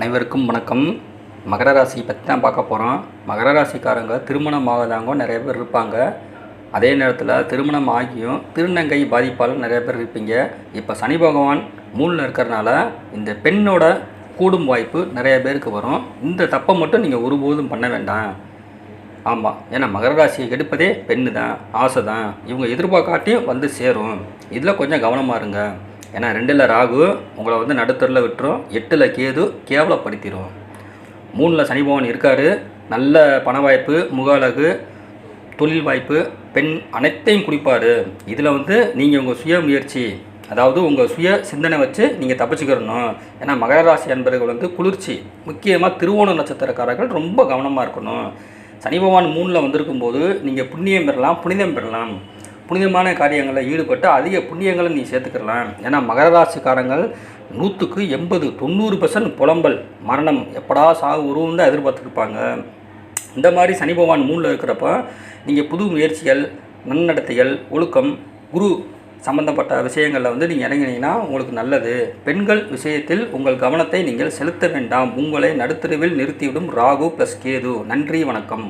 அனைவருக்கும் வணக்கம். மகர ராசியை பற்றி தான் பார்க்க போகிறோம் மகர ராசிக்காரங்க திருமணம் ஆகாதவங்க நிறைய பேர் இருப்பாங்க. அதே நேரத்தில் திருமணம் ஆகியும் திருநங்கை பாதிப்பால் நிறைய பேர் இருப்பீங்க. இப்போ சனி பகவான் மூணில் இருக்கிறனால இந்த பெண்ணோட கூடும் வாய்ப்பு நிறைய பேருக்கு வரும். இந்த தப்பை மட்டும் நீங்கள் ஒருபோதும் பண்ண வேண்டாம். ஆமாம் ஏன்னா மகர ராசியை கெடுப்பதே பெண்ணு தான் ஆசை தான் இவங்க எதிர்பார்க்காட்டியும் வந்து சேரும். இதில் கொஞ்சம் கவனமாக இருங்க. ஏன்னா ரெண்டில் ராகு உங்களை வந்து நடுத்தரில் விட்டுரும். எட்டில் கேது கேவலப்படுத்திடும் மூணில் சனி பகவான் இருக்கார். நல்ல பண வாய்ப்பு முக அழகு தொழில் வாய்ப்பு பெண் அனைத்தையும் குடிப்பார். இதில் வந்து நீங்கள் உங்கள் சுய முயற்சி அதாவது உங்கள் சுய சிந்தனை வச்சு நீங்கள் தப்பிச்சுக்கிறணும் ஏன்னா மகர ராசி அன்பர்கள் வந்து குளிர்ச்சி முக்கியமாக திருவோண நட்சத்திரக்காரர்கள் ரொம்ப கவனமாக இருக்கணும். சனி பகவான் மூணில் வந்திருக்கும் போது நீங்கள் புண்ணியம் பெறலாம் புனிதம் பெறலாம். புனிதமான காரியங்களில் ஈடுபட்டு அதிக புண்ணியங்களை நீ சேர்த்துக்கலாம் ஏன்னா மகர ராசிக்காரங்கள் நூற்றுக்கு எண்பது தொண்ணூறு பர்சன்ட் புலம்பல். மரணம் எப்படா சாகு உருவம் தான் எதிர்பார்த்துருப்பாங்க இந்த மாதிரி சனி பகவான் மூணில் இருக்கிறப்ப நீங்கள் புது முயற்சிகள் நன்னடத்தைகள் ஒழுக்கம் குரு சம்பந்தப்பட்ட விஷயங்களில் வந்து நீங்கள் இறங்கினீங்கன்னா உங்களுக்கு நல்லது. பெண்கள் விஷயத்தில் உங்கள் கவனத்தை நீங்கள் செலுத்த வேண்டாம். உங்களை நடுத்தருவில் நிறுத்திவிடும் ராகு ப்ளஸ் கேது. நன்றி வணக்கம்.